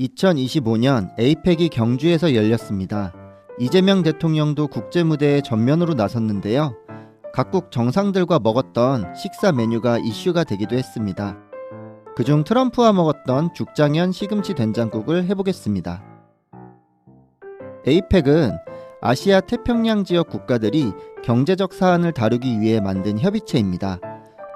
2025년 에이펙이 경주에서 열렸습니다. 이재명 대통령도 국제 무대에 전면으로 나섰는데요. 각국 정상들과 먹었던 식사 메뉴가 이슈가 되기도 했습니다. 그중 트럼프와 먹었던 죽장현 시금치 된장국을 해보겠습니다. 에이펙은 아시아 태평양 지역 국가들이 경제적 사안을 다루기 위해 만든 협의체입니다.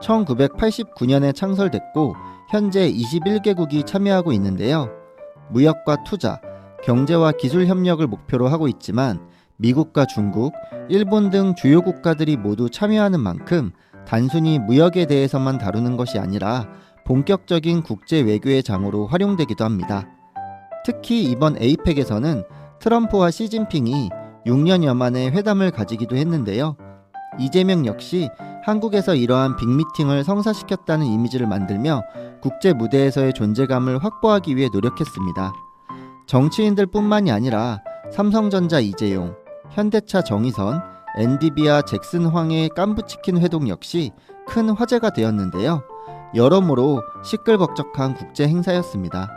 1989년에 창설됐고 현재 21개국이 참여하고 있는데요. 무역과 투자, 경제와 기술 협력을 목표로 하고 있지만 미국과 중국, 일본 등 주요 국가들이 모두 참여하는 만큼 단순히 무역에 대해서만 다루는 것이 아니라 본격적인 국제 외교의 장으로 활용되기도 합니다. 특히 이번 에이펙에서는 트럼프와 시진핑이 6년여 만에 회담을 가지기도 했는데요. 이재명 역시 한국에서 이러한 빅미팅을 성사시켰다는 이미지를 만들며 국제 무대에서의 존재감을 확보하기 위해 노력했습니다. 정치인들 뿐만이 아니라 삼성전자 이재용, 현대차 정의선, 엔디비아 잭슨 황의 깐부치킨 회동 역시 큰 화제가 되었는데요. 여러모로 시끌벅적한 국제 행사였습니다.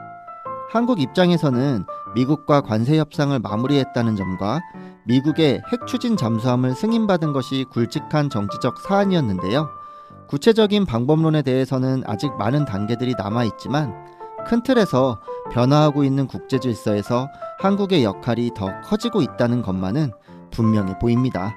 한국 입장에서는 미국과 관세 협상을 마무리했다는 점과 미국의 핵 추진 잠수함을 승인받은 것이 굵직한 정치적 사안이었는데요. 구체적인 방법론에 대해서는 아직 많은 단계들이 남아 있지만 큰 틀에서 변화하고 있는 국제 질서에서 한국의 역할이 더 커지고 있다는 것만은 분명해 보입니다.